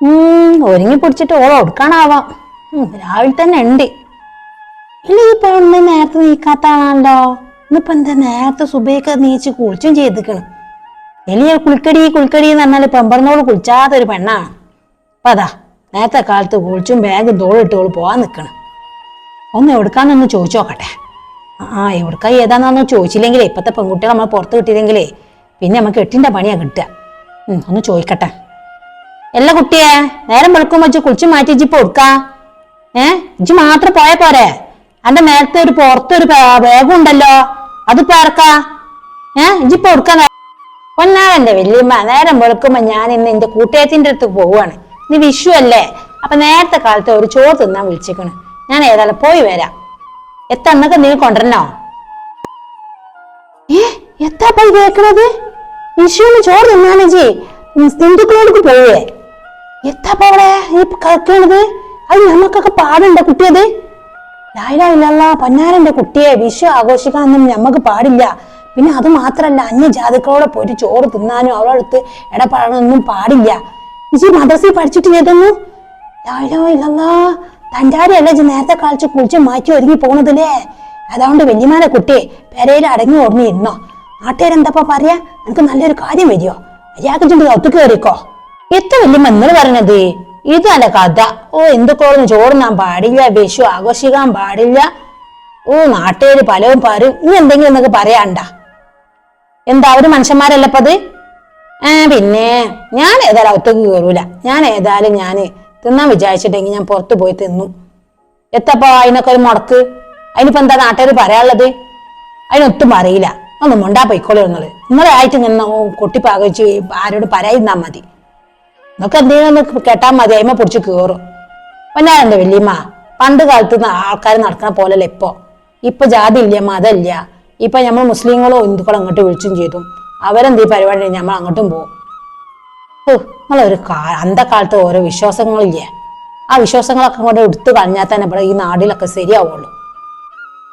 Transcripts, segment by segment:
ഒരുങ്ങി പിടിച്ചിട്ട് ഓളെ ഒടുക്കാനാവാം രാവിലെ തന്നെ ഉണ്ട്. ഇല്ല ഈ നേരത്തെ നീക്കാത്ത ആളാണല്ലോ. ഇന്നിപ്പോ എന്താ നേരത്തെ സുബയൊക്കെ നീച്ച് കുളിച്ചും ചെയ്തിക്കണം എലിയ കുളിക്കടി കുളിക്കടി എന്ന് പറഞ്ഞാൽ പെമ്പറന്നോട് കുളിച്ചാത്ത ഒരു പെണ്ണാണ്. അപ്പൊ അതാ നേരത്തെ കാലത്ത് കുളിച്ചും ബാഗ് തോളിട്ടോൾ പോവാൻ നിൽക്കണം ഒന്ന് എവിടുക്കാന്നൊന്ന് ചോദിച്ചോക്കട്ടെ ആ എവിടുക്കാ ഏതാണെന്നൊന്നും ചോദിച്ചില്ലെങ്കിലേ ഇപ്പത്തെ പെൺകുട്ടികൾ നമ്മൾ പുറത്ത് കിട്ടിയില്ലെങ്കിലേ പിന്നെ നമുക്ക് എട്ടിന്റെ പണിയാ കിട്ടുക. ഒന്ന് ചോദിക്കട്ടെ. എല്ലാ കുട്ടിയെ നേരം വെളുക്കും വെച്ച് കുളിച്ച് മാറ്റി ഇജ്ജി കൊടുക്ക ഏ? ഇജ്ജി മാത്രം പോയ പോരെ? അന്റെ നേരത്തെ ഒരു പുറത്തൊരു വേഗം ഉണ്ടല്ലോ അത് പേർക്കാ ഏ? ഇജ്ജി കൊടുക്ക പൊന്നാളെന്റെ വല്യമ്മ. നേരം വെളുക്കുമ്പോ ഞാൻ ഇന്ന് എന്റെ കൂട്ടുകാരത്തിന്റെ അടുത്ത് പോവാണ്. നീ വിഷു അല്ലേ? അപ്പൊ നേരത്തെ കാലത്ത് ഒരു ചോറ് തിന്നാൻ വിളിച്ചേക്കണ്. ഞാൻ ഏതായാലും പോയി വരാം. എത്തന്നൊക്കെ നീ കൊണ്ടുവരണോ? ഏ? എത്താ പോയി കേക്കണത്? വിഷുവിന് ചോറ് തിന്നാണ് ജി ഹിന്ദുക്കളോടൊക്കെ പോവേ? എത്താ പോടെ ഈ കേൾക്കണത് അത് ഞമ്മക്കൊക്കെ പാടുണ്ട കുട്ടിയത്. ലായിലായില്ല പൊന്നാരന്റെ കുട്ടിയെ വിഷു ആഘോഷിക്കാനൊന്നും ഞമ്മക്ക് പാടില്ല. പിന്നെ അത് മാത്രല്ല അന്യ ജാതുക്കളോടെ പോയിട്ട് ചോറ് തിന്നാനും അവളടുത്ത് ഇടപെടാനൊന്നും പാടില്ല. ഇജി മദ്രസയിൽ പഠിച്ചിട്ട് ചെയ്തൊന്നു ലായില്ല തന്റാരിയല്ല ജി നേരത്തെ കളിച്ച് കുളിച്ച് മാറ്റി ഒരുങ്ങി പോണതില്ലേ അതുകൊണ്ട് വല്യമാരെ കുട്ടിയെ പെരയിൽ അടങ്ങി ഓർമ്മ ഇരുന്നോ? നാട്ടുകാരെന്താ പറയാ? നിനക്ക് നല്ലൊരു കാര്യം വരിയോ മര്യാദ ഒത്തു കയറിക്കോ. എത്ര വലിയ നിങ്ങൾ പറഞ്ഞത്? ഇതല്ല കഥ. ഓ എന്തൊക്കെ ചോറുന്നാൻ പാടില്ല വിഷു ആഘോഷിക്കാൻ പാടില്ല. ഓ നാട്ടുകാര് പലവും പാരും നീ എന്തെങ്കിലും എന്നൊക്കെ പറയാണ്ട? എന്താ അവർ മനുഷ്യന്മാരല്ലപ്പത് ഏ പിന്നെ ഞാൻ ഏതായാലും ഒത്തക്ക് കയറൂല ഞാൻ ഏതായാലും ഞാൻ തിന്നാൻ വിചാരിച്ചിട്ടെങ്കിൽ ഞാൻ പുറത്തു പോയി തിന്നു. എത്തപ്പോ അതിനൊക്കെ ഒരു മുടക്ക്? അതിനിപ്പോ എന്താ നാട്ടുകാർ പറയാനുള്ളത്? അതിനൊട്ടും അറിയില്ല. ഒന്ന് മുണ്ടാ പൊയ്ക്കോളൂ എന്നുള്ളത് നിങ്ങളെ ആയിട്ട് ഇങ്ങനെ കൊട്ടിപ്പാകിച്ച് ആരോട് പറയുന്നാ മതി. നിങ്ങൾക്ക് എന്തെങ്കിലും കേട്ടാൽ മതി അയിമ പിടിച്ച് കയറും പൊന്നാരന്റെ വല്യമ്മ പണ്ട് കാലത്ത് ആൾക്കാർ നടക്കുന്ന പോലല്ല ഇപ്പൊ. ഇപ്പൊ ജാതി ഇല്ല മതമില്ല ഇപ്പൊ നമ്മൾ മുസ്ലിങ്ങളോ ഹിന്ദുക്കളോ അങ്ങോട്ട് വിളിച്ചും ചെയ്തു അവരെന്ത് ഈ പരിപാടി നമ്മൾ അങ്ങോട്ടും പോകും. ഓ നിങ്ങളൊരു കാ അന്തക്കാലത്ത് ഓരോ വിശ്വാസങ്ങളില്ലേ? ആ വിശ്വാസങ്ങളൊക്കെ കൊണ്ട് എടുത്തു കളഞ്ഞാൽ തന്നെ ഇവിടെ ഈ നാടിലൊക്കെ ശരിയാവുള്ളൂ.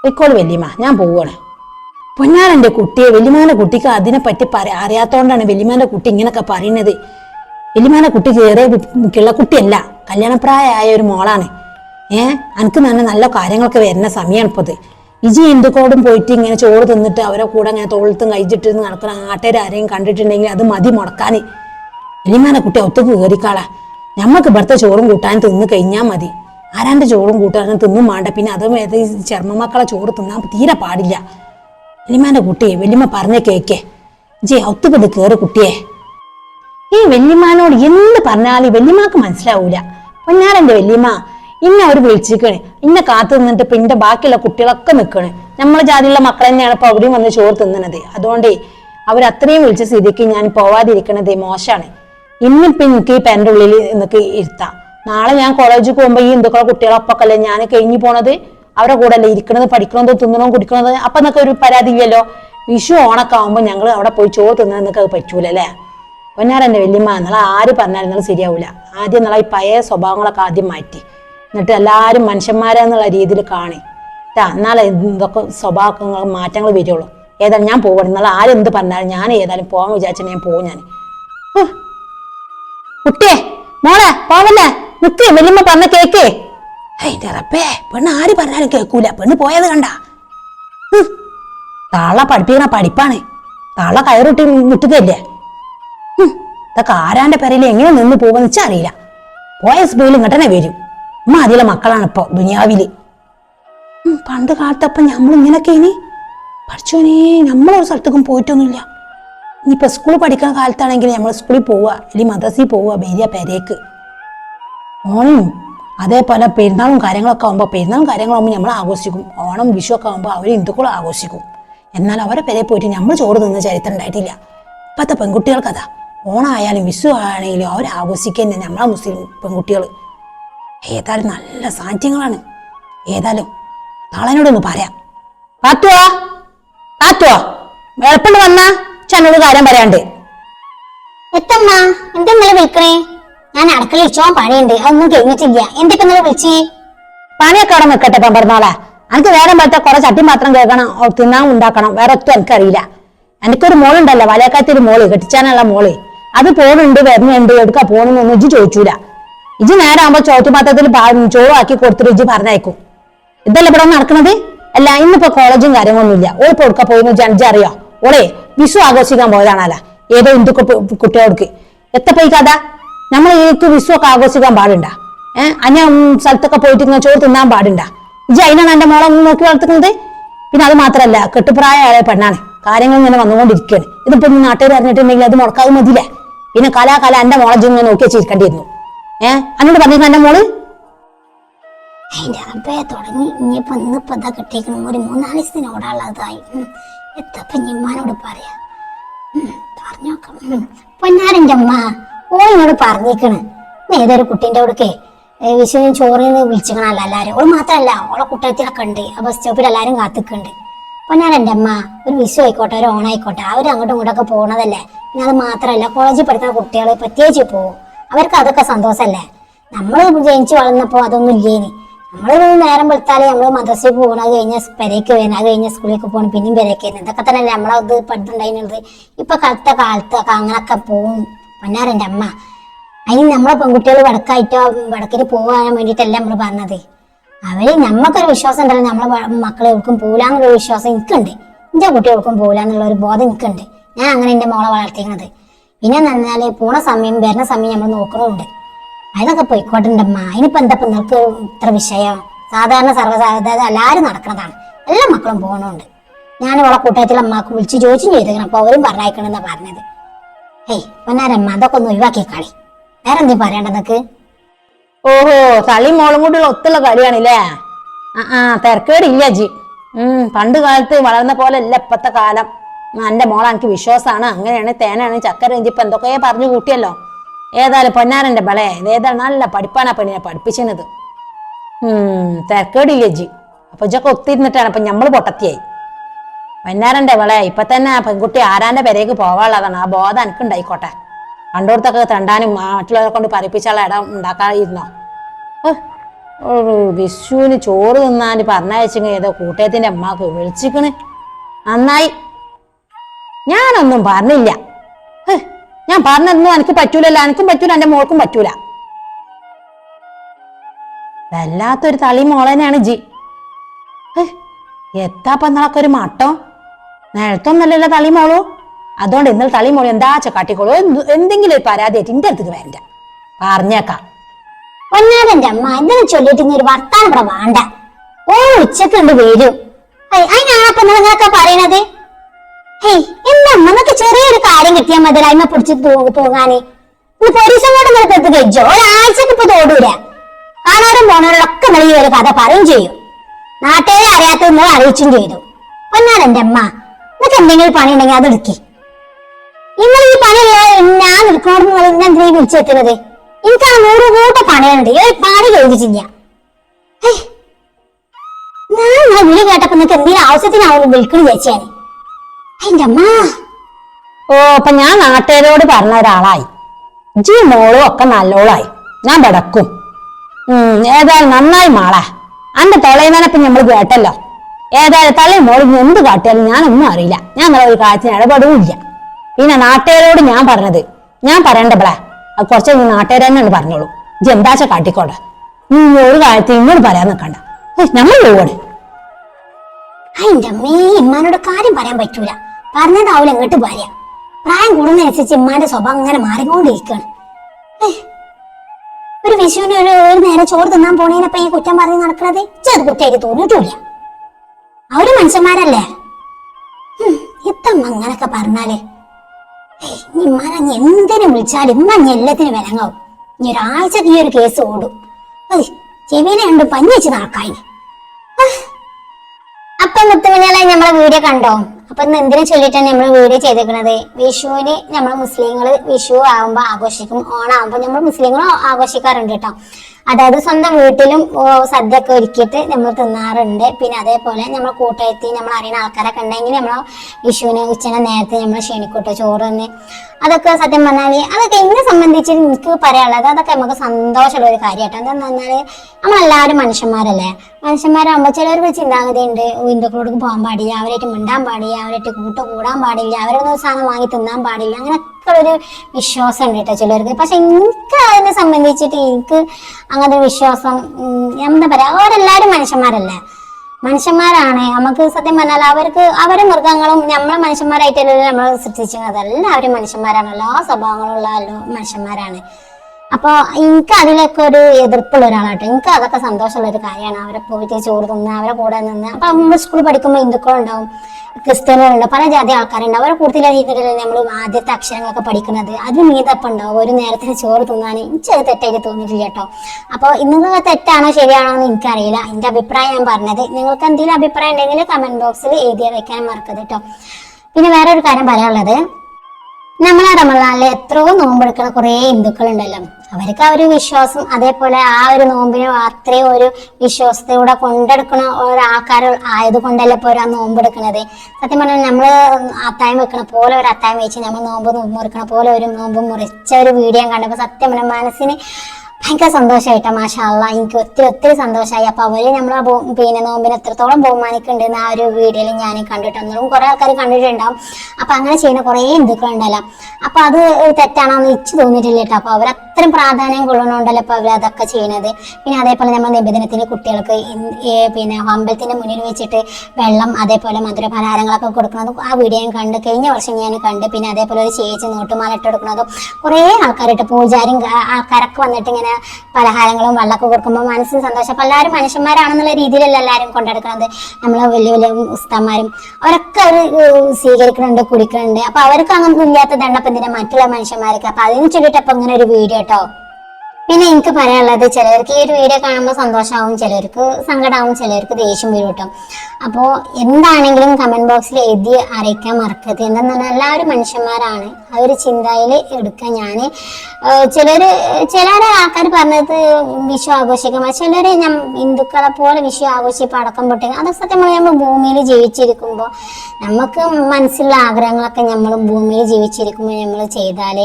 പൊയ്ക്കോളൂ വല്യമ്മ ഞാൻ പോവാണ്. പൊന്നാരന്റെ കുട്ടിയെ വല്യമാന്റെ കുട്ടിക്ക് അതിനെപ്പറ്റി പറ അറിയാത്തോണ്ടാണ് വല്യമാന്റെ കുട്ടി ഇങ്ങനൊക്കെ പറയുന്നത്. വല്യമാന്റെ കുട്ടി കയറിയ കുട്ടിയല്ല. കല്യാണപ്രായമായ ഒരു മോളാണ്. ഏ? അനക്ക് തന്നെ നല്ല കാര്യങ്ങളൊക്കെ വരുന്ന സമയമാണ് ഇപ്പോൾ ഇജി എന്തുക്കോടും പോയിട്ട് ഇങ്ങനെ ചോറ് തിന്നിട്ട് അവരെ കൂടെ ഇങ്ങനെ തോളത്തും കഴിച്ചിട്ട് നടക്കുന്ന ആട്ടേരെ ആരെയും കണ്ടിട്ടുണ്ടെങ്കിൽ അത് മതി മുടക്കാൻ എലിമാന കുട്ടി ഒത്തുക്ക് കയറിക്കാളാ ഞമ്മക്ക് ഇവിടുത്തെ ചോറും കൂട്ടാൻ തിന്ന് കഴിഞ്ഞാൽ മതി. ആരാന്റെ ചോറും കൂട്ടാനും തിന്നും വേണ്ട പിന്നെ അതും ഏത് ചർമ്മമക്കളെ ചോറ് തിന്നാൻ തീരെ പാടില്ല. എലിമാന്റെ കുട്ടിയെ വലിയമ്മ പറഞ്ഞ കേക്കേ. ജി ഒത്തുകൊണ്ട് കയറി കുട്ടിയെ. ഈ വല്യമ്മാനോട് എന്ത് പറഞ്ഞാലും ഈ വല്യമ്മാക്ക് മനസ്സിലാവൂല. പൊന്നാരന്റെ വല്യമ്മ ഇന്നെ അവർ വിളിച്ചിരിക്കണേ. ഇന്നെ കാത്തു നിന്നിട്ട് ഇപ്പൊ ബാക്കിയുള്ള കുട്ടികളൊക്കെ നിൽക്കണ് നമ്മളെ ജാതിയുള്ള മക്കൾ തന്നെയാണ് ഇപ്പൊ അവിടെയും വന്ന് ചോറ് തിന്നണത്. അതുകൊണ്ടേ അവരത്രയും വിളിച്ച സ്ഥിതിക്ക് ഞാൻ പോവാതിരിക്കണത് മോശമാണ് ഇന്നിപ്പൊ എനിക്ക് ഈ പെന്റെ ഉള്ളിൽ നിനക്ക് ഇരുത്താം. നാളെ ഞാൻ കോളേജിൽ പോകുമ്പോ ഈ ഹിന്ദുക്കളെ കുട്ടികളൊപ്പൊക്കല്ലേ ഞാൻ കഴിഞ്ഞു പോണത്? അവരുടെ കൂടെ അല്ലേ ഇരിക്കണത് പഠിക്കണത് തിന്നണോ കുടിക്കണത്? അപ്പൊ എന്നൊക്കെ ഒരു പരാതി ഇല്ലല്ലോ? വിഷു ഓണൊക്കെ ഞങ്ങൾ അവിടെ പോയി ചോറ് തിന്നണമെന്നൊക്കെ അത് പറ്റൂലല്ലേ? പൊന്നാരന്റെ വല്യമ്മ നിങ്ങൾ ആര് പറഞ്ഞാലും ശരിയാവില്ല ആദ്യം നിങ്ങൾ ഈ പഴയ സ്വഭാവങ്ങളൊക്കെ ആദ്യം മാറ്റി. എന്നിട്ട് എല്ലാവരും മനുഷ്യന്മാരെന്നുള്ള രീതിയിൽ കാണി. ട്ടാ എന്നാലേ ഇതൊക്കെ സ്വഭാവങ്ങൾ മാറ്റങ്ങൾ വരുള്ളൂ. ഏതായാലും ഞാൻ പോകണം നിങ്ങൾ ആരെന്ത് പറഞ്ഞാലും ഞാൻ ഏതായാലും പോകാൻ വിചാരിച്ചാൽ ഞാൻ പോകും ഞാൻ. കുട്ടിയെ മോളെ പോവല്ലേ? നിൽക്കേ വല്യമ്മ പറഞ്ഞ കേക്കേ. അതിന്റെ റബ്ബേ പെണ്ണ് ആര് പറഞ്ഞാലും കേൾക്കൂല. പെണ്ണ് പോയത് കണ്ട. താള പഠിപ്പിക്കണ പഠിപ്പാണ്. താള കയറിട്ട് മുട്ടുകയല്ലേ? ഇതൊക്കെ ആരാന്റെ പെരയിൽ എങ്ങനെ നിന്ന് പോകുമെന്ന് വെച്ചാൽ അറിയില്ല. പോയ സ്പീഡിൽ ഇങ്ങോട്ടനെ വരും. അമ്മ അതിലെ മക്കളാണ് ഇപ്പൊ ദുനിയാവിൽ. പണ്ട് കാലത്തപ്പം നമ്മൾ ഇങ്ങനൊക്കെ ഇനി പഠിച്ചോനെ നമ്മളൊരു സ്ഥലത്തേക്കും പോയിട്ടൊന്നുമില്ല. ഇനിയിപ്പോ സ്കൂളിൽ പഠിക്കുന്ന കാലത്താണെങ്കിൽ നമ്മൾ സ്കൂളിൽ പോവുക അല്ലെങ്കിൽ മദ്രസയിൽ പോവുക വലിയ പെരേക്ക്. ഓണം അതേപോലെ പെരുന്നാളും കാര്യങ്ങളൊക്കെ ആകുമ്പോൾ പെരുന്നാളും കാര്യങ്ങളാകുമ്പോൾ നമ്മൾ ആഘോഷിക്കും. ഓണം വിഷു ഒക്കെ ആകുമ്പോൾ അവർ ഹിന്ദുക്കളും ആഘോഷിക്കും. എന്നാൽ അവരെ പെരയിൽ പോയിട്ട് നമ്മൾ ചോറ് തിന്ന ചരിത്രം ഉണ്ടായിട്ടില്ല. ഇപ്പോഴത്തെ പെൺകുട്ടികൾക്കതാ ഓണമായാലും വിഷു ആണെങ്കിലും അവർ ആഘോഷിക്കുന്നത് നമ്മളെ മുസ്ലിം പെൺകുട്ടികൾ ഏതായാലും നല്ല സാന്നിധ്യങ്ങളാണ്. ഏതായാലും താളനോടൊന്ന് പറയാം. കാത്തുവാ കാത്തുവാ എളുപ്പം വന്നാ ചന്നോട് കാര്യം പറയാണ്ട് എത്തമ്മ എന്താ നിങ്ങളെ വിളിക്കണേ? ഞാൻ അടുക്കള ഇച്ചോൻ പണിയുണ്ട് അതൊന്നും കഴിഞ്ഞിട്ടില്ല. എന്തൊക്കെ നിങ്ങൾ വിളിച്ചേ? പണിയൊക്കെ അവിടെ നിൽക്കട്ടെ പെമ്പറന്നാളെ എനിക്ക് നേരം പോലത്തെ കുറെ ചട്ടി മാത്രം കേൾക്കണം തിന്നാൻ ഉണ്ടാക്കണം. വേറെ ഒത്തും എനിക്കറിയില്ല എനിക്കൊരു മോളുണ്ടല്ലോ വലയക്കാത്തൊരു മോൾ കെട്ടിച്ചാനുള്ള മോൾ. അത് പോണുണ്ട് വരുന്നുണ്ട് എടുക്ക പോണെന്നൊന്നും ഇജ്ജ് ചോദിച്ചൂല. ഇജ്ജ് നേരെ ആകുമ്പോ ചോറ്റുപാത്രത്തിൽ ചോറാക്കി കൊടുത്തിട്ട് ഇജ്ജ് പറഞ്ഞയക്കും. ഇതല്ല ഇവിടെ നടക്കണത്? അല്ല ഇന്നിപ്പോ കോളേജും കാര്യങ്ങളൊന്നുമില്ല ഓൾ ഇപ്പൊ എടുക്ക പോയി ജഡ്ജ് അറിയോ? ഓളെ വിഷു ആഘോഷിക്കാൻ പോയതാണല്ല. ഏതോ ഹിന്ദു കുട്ടികൾക്ക് എത്ര പോയി കഥ? നമ്മൾ എനിക്ക് വിഷു ഒക്കെ ആഘോഷിക്കാൻ പാടുണ്ട? ഏഹ് അന്യ സ്ഥലത്തൊക്കെ പോയിട്ട് ഇങ്ങനെ ചോറ് തിന്നാൻ പാടുണ്ട? ഇജ്ജ് അതിനാണ് എന്റെ മോളെ നോക്കി വളർത്തുന്നത് പിന്നെ അത് മാത്രല്ല കെട്ടുപ്രായമായ പെണ്ണാണ്. കാര്യങ്ങൾ ഇങ്ങനെ വന്നുകൊണ്ടിരിക്കുകയാണ് ഇതിപ്പോ നാട്ടുകാർ അറിഞ്ഞിട്ടുണ്ടെങ്കിൽ അത് മുടക്കാതെ മതിയില്ലേ? പിന്നെ കലാകാല എന്റെ മോളെ ഇജ്ജ് നോക്കിയ ചിരിക്കേണ്ടിയിരുന്നു ഏഹ് എന്നോട് പറഞ്ഞിരുന്നു എന്റെ മോൾ? അതിന്റെ അപ്പേ തുടങ്ങി. ഇനിയിപ്പോ ഇന്നിപ്പോ ഇതാ കിട്ടിയേക്കണം ഒരു മൂന്നാൽ ദിവസത്തിന് ഓടാനുള്ളതായി എത്തപ്പ ഞമ്മാനോട് പറയാ? പറഞ്ഞോക്കാം പൊന്നാരന്റെ അമ്മ ഓളിനോട് പറഞ്ഞേക്കണ്. ഏതൊരു കുട്ടീന്റെ അവിടേക്ക് വിഷുവിന് ചോറിന് വിളിച്ചിക്കണല്ലോ എല്ലാരും. ഓൾ മാത്രല്ല ഓളെ കുട്ടത്തിലൊക്കെ ഉണ്ട്. ആ ബസ് സ്റ്റോപ്പിൽ എല്ലാരും ഞാൻ അമ്മ ഒരു വിസു ആയിക്കോട്ടെ ഒരു ഓണായിക്കോട്ടെ അവർ അങ്ങോട്ടും ഇങ്ങോട്ടൊക്കെ പോണതല്ലേ? പിന്നെ അത് മാത്രമല്ല കോളേജിൽ പഠിക്കുന്ന കുട്ടികൾ പ്രത്യേകിച്ച് പോകും അവർക്ക് അതൊക്കെ സന്തോഷല്ലേ? നമ്മൾ ജനിച്ചു വളർന്നപ്പോൾ അതൊന്നും ഇല്ലേനി. നമ്മൾ നേരം വെളുത്താലേ നമ്മൾ മദ്രസയിൽ പോകണം അത് കഴിഞ്ഞ പെരയ്ക്ക് വരണം അത് കഴിഞ്ഞ സ്കൂളിലേക്ക് പോകണം പിന്നെയും പെരയ്ക്ക് വരുന്നത് ഇതൊക്കെ തന്നെയല്ലേ നമ്മളത് പഠിത്തുണ്ടായിരുന്നത് ഇപ്പൊ കാലത്തെ കാലത്തൊക്കെ അങ്ങനൊക്കെ പോവും. പൊന്നാരന്റെ അമ്മ അതിന് നമ്മളെ പെൺകുട്ടികൾ വടക്കായിട്ടോ വടക്കിന് പോകാൻ വേണ്ടിയിട്ടല്ല നമ്മൾ പറഞ്ഞത് അവർ നമ്മക്കൊരു വിശ്വാസം ഉണ്ടല്ലോ നമ്മളെ മക്കളെ എവിടേക്കും പോലാന്നുള്ള വിശ്വാസം എനിക്കുണ്ട്. എന്റെ കുട്ടി പോകില്ല പോലാന്നുള്ള ഒരു ബോധം എനിക്കുണ്ട്. ഞാൻ അങ്ങനെ എന്റെ മോളെ വളർത്തിക്കുന്നത് പിന്നെ നന്നാൽ പോണ സമയം വരുന്ന സമയം നമ്മൾ നോക്കണമുണ്ട് അതൊക്കെ പോയിക്കോട്ടെ അമ്മ അതിനിപ്പോ എന്താ ഇപ്പൊ നിങ്ങൾക്ക് ഇത്ര വിഷയം? സാധാരണ സർവസാധാരണ എല്ലാവരും നടക്കുന്നതാണ് എല്ലാ മക്കളും പോകണമുണ്ട് ഞാൻ ഇവളെ കൂട്ടത്തിലെ അമ്മയ്ക്ക് വിളിച്ച് ചോദിച്ചും ചെയ്തേക്കണം. അപ്പൊ അവരും പറഞ്ഞയക്കണെന്നാ പറഞ്ഞത്. ഏയ് പൊന്നാരമ്മ അതൊക്കെ ഒന്ന് ഒഴിവാക്കി കളി വേറെ എന്തെങ്കിലും പറയണ്ട നിനക്ക് ഓഹോ തളി മോളും കൂടിയുള്ള ഒത്തുള്ള കളിയാണല്ലേ? ആ ആ തിരക്കേടില്ല ജി ഉം പണ്ട് കാലത്ത് വളർന്ന പോലെ അല്ല ഇപ്പത്തെ കാലം. എന്റെ മോളെ എനിക്ക് വിശ്വാസമാണ് അങ്ങനെയാണ് തേനാണ് ചക്കര ഇഞ്ചിപ്പ് എന്തൊക്കെയാ പറഞ്ഞു കൂട്ടിയല്ലോ. ഏതായാലും പൊന്നാരന്റെ ബളേ ഇതേതാണ് നല്ല പഠിപ്പാണ് ആ പെണ്ണിനെ പഠിപ്പിച്ചത്. തിരക്കേടില്ല ജി അപ്പൊ ഇജൊക്കെ ഒത്തിരുന്നിട്ടാണ് അപ്പൊ ഞമ്മൾ പൊട്ടത്തിയായി. പൊന്നാരന്റെ ബളേ ഇപ്പൊ തന്നെ ആ പെൺകുട്ടി ആരാന്റെ പെരേക്ക് പോവാനുള്ളതാണ്. ആ ബോധം എനിക്കുണ്ടായിക്കോട്ടെ. കണ്ടോടത്തൊക്കെ തണ്ടാനും മറ്റുള്ളവരെ കൊണ്ട് പറയിപ്പിച്ചുള്ള ഇടം ഉണ്ടാക്കാതിരുന്നോ? വിഷുവിന് ചോറ് തിന്നാൻ പറഞ്ഞയച്ചെങ്കിൽ ഏതോ കൂട്ടയത്തിന്റെ അമ്മയ്ക്ക് വിളിച്ചിക്കണ്. നന്നായി. ഞാനൊന്നും പറഞ്ഞില്ല. ഞാൻ പറഞ്ഞതൊന്നും എനിക്ക് പറ്റൂലല്ലോ. എനിക്കും പറ്റൂല എന്റെ മോൾക്കും പറ്റൂല. വല്ലാത്തൊരു തളി മോളനെയാണ് ജി. എത്താപ്പന്നളൊക്കെ ഒരു മട്ടോ? നേരത്തൊന്നല്ലല്ലോ തളി മോളൂ. അതുകൊണ്ട് ഇന്നലെ തളിമോളി എന്താച്ച കാട്ടിക്കോളൂ? എന്ത്- എന്തെങ്കിലും ഒരു പരാതി ആയിട്ട് ഇന്റെ അടുത്തേക്ക് പറഞ്ഞേക്കാം. പൊന്നാരന്റെ അമ്മ ഇതിനെ ചൊല്ലിട്ട് ഇനി ഒരു വർത്താനം ഇവിടെ വേണ്ട. ഓ ഉച്ചയ്ക്ക് ഉണ്ട് വരും. അതിനാണപ്പൊ പറയണത്? ഹേയ് ചെറിയൊരു കാര്യം കിട്ടിയാൽ മതി അയിമ പിടിച്ച് തൂങ്ങാന് എത്തി കഴിച്ചോ? ഒരാഴ്ചക്ക് ഇപ്പൊ തോടൂല കാണാനും പോണവരോടൊക്കെ നിങ്ങൾ ഈ ഒരു കഥ പറയും ചെയ്യും. നാട്ടുകാരെ അറിയാത്ത നിങ്ങൾ അറിയിച്ചും ചെയ്തു. പൊന്നാരന്റെ അമ്മ നിനക്ക് എന്തെങ്കിലും പണി ഉണ്ടെങ്കിൽ നിങ്ങൾ ഈ പണി ഞാൻ നിൽക്കണോട് നിങ്ങൾ ഇന്നെ എന്തിനാ വിളിച്ചെത്തുന്നത് എനിക്ക് ആ നൂറ് കൂട്ട പണിയുണ്ട് ഈ പണി ചോദിച്ചില്ല ഞാൻ നിങ്ങളെ വിളി കേട്ടപ്പോ നിങ്ങൾക്ക് എന്തെങ്കിലും ആവശ്യത്തിനാവുന്നു ചേച്ചിയാണ് അമ്മ. ഓ അപ്പൊ ഞാൻ നാട്ടുകാരോട് പറഞ്ഞ ഒരാളായി. ജി മോളും ഒക്കെ നല്ലോളായി. ഞാൻ ഏതായാലും നന്നായി അന്റെ തൊളയുന്നതിനപ്പം നമ്മൾ കേട്ടല്ലോ. ഏതായാലും തള്ളി മോളിന് എന്ത് കാട്ടിയാലും ഞാനൊന്നും അറിയില്ല. ഞാൻ ഒരു കാര്യത്തിന് ഇടപെടുമില്ല പിന്നെ നാട്ടുകാരോട് ഞാൻ പറഞ്ഞത്. ഞാൻ പറയണ്ടപ്പളാ അത് കുറച്ച് നീ നാട്ടുകാർ തന്നെയാണ് പറഞ്ഞോളൂ. ഇജ്ജ് എന്താച്ച കാട്ടിക്കോട്ടെ. നീ ഒരു കാര്യത്തിൽ ഇങ്ങോട്ട് പറയാൻ നിൽക്കണ്ട. നമ്മൾ പോവാണ് അമ്മേ ഇമ്മാനോട് കാര്യം പറയാൻ പറ്റൂല. പറഞ്ഞതാവൂല ഇങ്ങോട്ട് ഭാര്യ പ്രായം കൂടുന്നതനുസരിച്ച് ഇമ്മാന്റെ സ്വഭാവം അങ്ങനെ മാറിക്കൊണ്ടിരിക്കുകയാണ്. ഒരു വിഷുവിന് ഒരു ഒരു നേരം ചോറ് തിന്നാൻ പോണേനപ്പ ഈ കുറ്റം പറഞ്ഞ് നടക്കണത്? ചെറു കുറ്റായിട്ട് തോന്നിയിട്ടില്ല. അവർ മനുഷ്യന്മാരല്ലേ? എത്തമ്മ അങ്ങനൊക്കെ പറഞ്ഞാൽ? ഇനി ഇമ്മാനെ നീ എന്തിനു വിളിച്ചാലും ഇമ്മ നീ എല്ലാത്തിനും വിലങ്ങാവും. ഇനി ഒരാഴ്ചക്ക് ഈ ഒരു കേസ് ഓടും. അത് ചെവിനെ കണ്ട് പഞ്ഞിച്ച് നടക്കായി. അപ്പൊ മുത്തുമണികളെ നമ്മളെ വീഡിയോ കണ്ടോ? അപ്പൊ ഇന്ന് എന്തിനെ നമ്മൾ വീഡിയോ ചെയ്തേക്കണത്? വിഷുവിന് നമ്മൾ മുസ്ലിങ്ങൾ വിഷു ആവുമ്പോ ആഘോഷിക്കും ഓണാവുമ്പോ നമ്മൾ മുസ്ലിങ്ങളും ആഘോഷിക്കാറുണ്ട് കേട്ടോ. അതായത് സ്വന്തം വീട്ടിലും സദ്യ ഒക്കെ ഒരുക്കിയിട്ട് നമ്മൾ തിന്നാറുണ്ട്. പിന്നെ അതേപോലെ നമ്മൾ കൂട്ടയത്തി നമ്മൾ അറിയുന്ന ആൾക്കാരൊക്കെ ഉണ്ടെങ്കിൽ നമ്മൾ വിഷുവിന് ഉച്ചനെ നേരത്തെ നമ്മൾ ക്ഷണിക്കൂട്ടോ ചോറ് തന്നെ. അതൊക്കെ സത്യം പറഞ്ഞാൽ അതൊക്കെ എന്നെ സംബന്ധിച്ച് എനിക്ക് പറയാനുള്ളത് അതൊക്കെ നമുക്ക് സന്തോഷമുള്ള ഒരു കാര്യമായിട്ട് എന്താന്ന് പറഞ്ഞാൽ നമ്മളെല്ലാവരും മനുഷ്യന്മാരല്ലേ? മനുഷ്യന്മാരാകുമ്പോൾ ചിലർക്ക് ചിന്താഗതി ഉണ്ട് ഹിന്ദുക്കളോട് പോകാൻ പാടില്ല അവരായിട്ട് മിണ്ടാൻ പാടില്ല അവരായിട്ട് കൂട്ട് കൂടാൻ പാടില്ല അവരൊന്നും സാധനം വാങ്ങി തിന്നാൻ പാടില്ല അങ്ങനെ ഒരു വിശ്വാസം ഉണ്ട് കേട്ടോ ചിലർക്ക്. പക്ഷെ എനിക്ക് അതിനെ സംബന്ധിച്ചിട്ട് എനിക്ക് അങ്ങനത്തെ വിശ്വാസം എന്താ പറയാ അവരെല്ലാരും മനുഷ്യന്മാരല്ലേ. മനുഷ്യന്മാരാണ്. നമുക്ക് സത്യം പറഞ്ഞാൽ അവർക്ക് അവരെ മൃഗങ്ങളും നമ്മളെ മനുഷ്യന്മാരായിട്ടല്ലല്ലോ നമ്മൾ സൃഷ്ടിച്ചത്. എല്ലാവരും മനുഷ്യന്മാരാണ്. എല്ലാ സ്വഭാവങ്ങളുള്ള മനുഷ്യന്മാരാണ്. അപ്പൊ എനിക്ക് അതിലൊക്കെ ഒരു എതിർപ്പുള്ള ഒരാളാട്ടോ. എനിക്ക് അതൊക്കെ സന്തോഷമുള്ള ഒരു കാര്യമാണ്. അവരെ പോയിട്ട് ചോറ് തിന്ന് അവരെ കൂടെ നിന്ന്. അപ്പൊ നമ്മൾ സ്കൂളിൽ പഠിക്കുമ്പോൾ ഹിന്ദുക്കളുണ്ടാവും ക്രിസ്ത്യാനികളുണ്ട് പല ജാതി ആൾക്കാരുണ്ട് അവരെ കൂടുതലായി നമ്മൾ ആദ്യത്തെ അക്ഷരങ്ങളൊക്കെ പഠിക്കുന്നത് അത് മീതപ്പം ഉണ്ടാവും ഒരു നേരത്തിന് ചോറ് തിന്നാൻ എനിക്ക് അത് തെറ്റായിട്ട് തോന്നിയിട്ടില്ല കേട്ടോ അപ്പോൾ ഇന്നത്തെ തെറ്റാണോ ശരിയാണോ എന്ന് എനിക്കറിയില്ല. എന്റെ അഭിപ്രായം ഞാൻ പറഞ്ഞത് നിങ്ങൾക്ക് എന്തെങ്കിലും അഭിപ്രായം ഉണ്ടെങ്കിൽ കമന്റ് ബോക്സിൽ എഴുതി വെക്കാൻ മറക്കരുത് കേട്ടോ പിന്നെ വേറെ ഒരു കാര്യം പറയാനുള്ളത്. നമ്മളെ റമദാനിൽ എത്രയോ നോമ്പെടുക്കുന്ന കുറേ ഹിന്ദുക്കൾ ഉണ്ടല്ലോ അവർക്ക് ആ ഒരു വിശ്വാസം അതേപോലെ ആ ഒരു നോമ്പിനെ അത്രയും ഒരു വിശ്വാസത്തിലൂടെ കൊണ്ടെടുക്കണ ഒരാൾക്കാർ ആയതുകൊണ്ടല്ലേ ഇപ്പോൾ ഒരു ആ നോമ്പെടുക്കുന്നത് സത്യം പറഞ്ഞാൽ നമ്മൾ അത്തായം വെക്കണ പോലെ ഒരു അത്തായം വെച്ച് നമ്മൾ നോമ്പ് മുറിക്കണ പോലെ ഒരു നോമ്പ് മുറിച്ച ഒരു വീഡിയോ കണ്ടപ്പോൾ സത്യം പറഞ്ഞാൽ മനസ്സിന് ഭയങ്കര സന്തോഷമായിട്ടാ മാഷാള്ള എനിക്ക് ഒത്തിരി ഒത്തിരി സന്തോഷമായി അപ്പൊ അവർ നമ്മളെ പിന്നെ നോമ്പിനെ എത്രത്തോളം ബഹുമാനിക്കുന്നുണ്ട് ആ ഒരു വീഡിയോയിൽ ഞാൻ കണ്ടിട്ടുണ്ടാവും കുറെ ആൾക്കാർ കണ്ടിട്ടുണ്ടാവും. അപ്പൊ അങ്ങനെ ചെയ്യുന്ന കുറെ ഹിന്ദുക്കളുണ്ടല്ലോ. അപ്പൊ അത് തെറ്റാണെന്ന് ഇച്ച് തോന്നിയിട്ടില്ല കേട്ടോ. അപ്പൊ അവർ അത്രയും പ്രാധാന്യം കൊള്ളുന്നുണ്ടല്ലോ അപ്പൊ അവർ അതൊക്കെ ചെയ്യണത്. പിന്നെ അതേപോലെ നമ്മൾ നിബന്ധനത്തിന് കുട്ടികൾക്ക് പിന്നെ അമ്പലത്തിന്റെ മുന്നിൽ വെച്ചിട്ട് വെള്ളം അതേപോലെ മധുര പലഹാരങ്ങളൊക്കെ കൊടുക്കുന്നത് ആ വീഡിയോ ഞാൻ കണ്ട് കഴിഞ്ഞ വർഷം ഞാൻ കണ്ട് പിന്നെ അതേപോലെ ഒരു ചേച്ചി നോട്ടുമാല ഇട്ട് കൊടുക്കുന്നതും കുറേ ആൾക്കാരിട്ട് പൂജാരും ആൾക്കാരൊക്കെ വന്നിട്ട് ഇങ്ങനെ പലഹാരങ്ങളും വെള്ളമൊക്കെ കൊടുക്കുമ്പോൾ മനസ്സിന് സന്തോഷം. അപ്പോൾ എല്ലാവരും മനുഷ്യന്മാരാണെന്നുള്ള രീതിയിലല്ല എല്ലാവരും കൊണ്ടെടുക്കുന്നത് നമ്മൾ വലിയ വലിയ ഉസ്താന്മാരും അവരൊക്കെ അവർ സ്വീകരിക്കുന്നുണ്ട് കുടിക്കുന്നുണ്ട് അപ്പോൾ അവർക്ക് അങ്ങനെ ഇല്ലാത്ത ദണ്ണപ്പം എന്തിനാ മറ്റുള്ള മനുഷ്യന്മാർക്ക് അപ്പോൾ അതിന് ചൊല്ലിട്ട് അപ്പൊ ഇങ്ങനെ ഒരു വീഡിയോ കേട്ടോ പിന്നെ എനിക്ക് പറയാനുള്ളത് ചിലർക്ക് ഈ ഒരു വീഡിയോ കാണുമ്പോൾ സന്തോഷമാവും ചിലർക്ക് സങ്കടമാവും ചിലർക്ക് ദേഷ്യം വരും അപ്പോൾ എന്താണെങ്കിലും കമന്റ് ബോക്സിൽ എഴുതി അറിയിക്കാൻ മറക്കരുത്. എന്തെന്ന് പറഞ്ഞാൽ എല്ലാവരും മനുഷ്യന്മാരാണ്. ആ ഒരു ചിന്തയിൽ എടുക്കാൻ ഞാൻ ചിലർ ചില ആൾക്കാർ പറഞ്ഞത് വിഷു ആഘോഷിക്കുമ്പോൾ ചിലർ ഞാൻ ഹിന്ദുക്കളെ പോലെ വിഷു ആഘോഷിപ്പോൾ അടക്കം പൊട്ടിക്കും അതൊക്കെ സത്യം നമ്മൾ ഭൂമിയിൽ ജീവിച്ചിരിക്കുമ്പോൾ നമുക്ക് മനസ്സിലുള്ള ആഗ്രഹങ്ങളൊക്കെ നമ്മൾ ഭൂമിയിൽ ജീവിച്ചിരിക്കുമ്പോൾ നമ്മൾ ചെയ്താൽ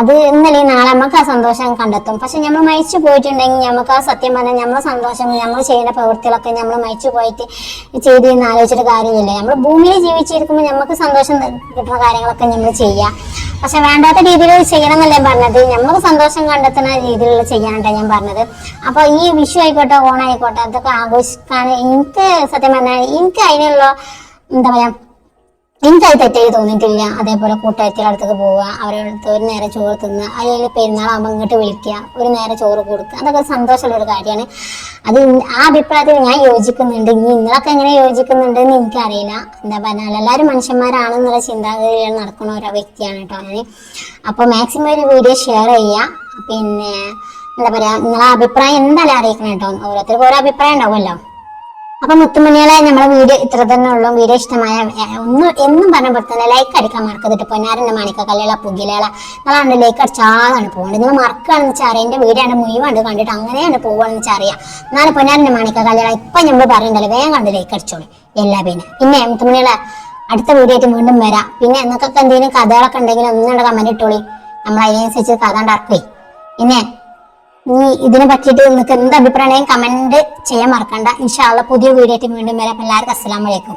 അത് ഇന്നലെ നാളെ നമുക്ക് ആ സന്തോഷം കണ്ടെത്തും. പക്ഷെ നമ്മൾ മരിച്ചു പോയിട്ടുണ്ടെങ്കിൽ നമുക്ക് ആ സത്യം പറഞ്ഞാൽ നമ്മളെ സന്തോഷം നമ്മൾ ചെയ്യുന്ന പ്രവൃത്തികളൊക്കെ നമ്മൾ മരിച്ചു പോയിട്ട് ചെയ്ത് എന്ന് ആലോചിച്ചിട്ട് കാര്യമില്ല. നമ്മൾ ഭൂമിയിൽ ജീവിച്ചിരിക്കുമ്പോൾ നമുക്ക് സന്തോഷം കിട്ടുന്ന കാര്യങ്ങളൊക്കെ നമ്മൾ ചെയ്യാം പക്ഷെ വേണ്ടാത്ത രീതിയിൽ ചെയ്യണം എന്നല്ലേ പറഞ്ഞത്? നമുക്ക് സന്തോഷം കണ്ടെത്തുന്ന രീതിയിലുള്ള ചെയ്യാനായിട്ടാണ് ഞാൻ പറഞ്ഞത്. അപ്പോൾ ഈ വിഷു ആയിക്കോട്ടെ ഓണായിക്കോട്ടെ അതൊക്കെ ആഘോഷിക്കാൻ എനിക്ക് സത്യം പറഞ്ഞാൽ എനിക്ക് അതിനുള്ള എന്താ പറയാ എനിക്കത് തെറ്റായി തോന്നിയിട്ടില്ല. അതേപോലെ കൂട്ടുകാരിയുടെ അടുത്തേക്ക് പോവുക അവരടുത്ത് ഒരു നേരം ചോറ് തിന്നുക അല്ലെങ്കിൽ പെരുന്നാളാകുമ്പോൾ ഇങ്ങോട്ട് വിളിക്കുക ഒരു നേരം ചോറ് കൊടുക്കുക. അതൊക്കെ സന്തോഷമുള്ള ഒരു കാര്യമാണ്. അത് ആ അഭിപ്രായത്തിൽ ഞാൻ യോജിക്കുന്നുണ്ട്. ഇനി നിങ്ങളൊക്കെ എങ്ങനെ യോജിക്കുന്നുണ്ട് എന്ന് എനിക്കറിയില്ല. എന്താ പറഞ്ഞാൽ എല്ലാവരും മനുഷ്യന്മാരാണെന്നുള്ള ചിന്താഗതിയിൽ നടക്കുന്ന ഒരു വ്യക്തിയാണ് കേട്ടോ ഞാൻ. അപ്പോൾ മാക്സിമം ഒരു വീഡിയോ ഷെയർ ചെയ്യുക. പിന്നെ എന്താ പറയുക നിങ്ങളെ അഭിപ്രായം എന്തായാലും അറിയിക്കണം കേട്ടോ. ഓരോരുത്തർക്കും ഓരോ അഭിപ്രായം ഉണ്ടാവുമല്ലോ. അപ്പൊ മുത്തുമണികളെ നമ്മളെ വീഡിയോ ഇത്ര തന്നെ ഉള്ളൂ. വീഡിയോ ഇഷ്ടമായ ഒന്നും എന്നും പറഞ്ഞ പോലെ ലൈക്ക് അടിക്കാൻ മറക്കത്തിട്ട് പൊന്നാരന്റെ മണിക്ക കല്ലേള പുകിലേള നിങ്ങളാണ് ലൈക്ക് അടിച്ചാതാണ് പോകുന്നത് നിങ്ങൾ മറക്കുകയാണെന്ന് വെച്ചാൽ അറിയാം. എന്റെ വീടാണ് മുഴുവണ്ട് കണ്ടിട്ട് അങ്ങനെയാണ് പോകുകയാണെന്ന് വെച്ചാൽ അറിയാം. എന്നാലും പൊന്നാരന്റെ മണിക്ക കല്ലേള ഇപ്പൊ നമ്മൾ പറയണ്ടല്ലോ വേഗം കണ്ട് ലൈക്ക് അടിച്ചോളൂ. എല്ലാ പിന്നെ. പിന്നെ മുത്തുമണികളെ അടുത്ത വീഡിയോ ആയിട്ട് വീണ്ടും വരാം. പിന്നെ നിങ്ങൾക്കൊക്കെ എന്തെങ്കിലും കഥകളൊക്കെ ഉണ്ടെങ്കിൽ ഒന്നുകൂടെ കമന്റ് ഇട്ടോളി. നമ്മൾ അതിനനുസരിച്ച് കഥ ഉണ്ടാക്കുവേ പിന്നെ നീ ഇതിനെ പറ്റിയിട്ട് നിങ്ങൾക്ക് എന്ത് അഭിപ്രായം കമന്റ് ചെയ്യാൻ മറക്കണ്ട. ഇൻഷാല്ല പുതിയ വീഡിയോ ആയിട്ട് വീണ്ടും വരാം. എല്ലാവർക്കും അസ്സലാമലൈക്കും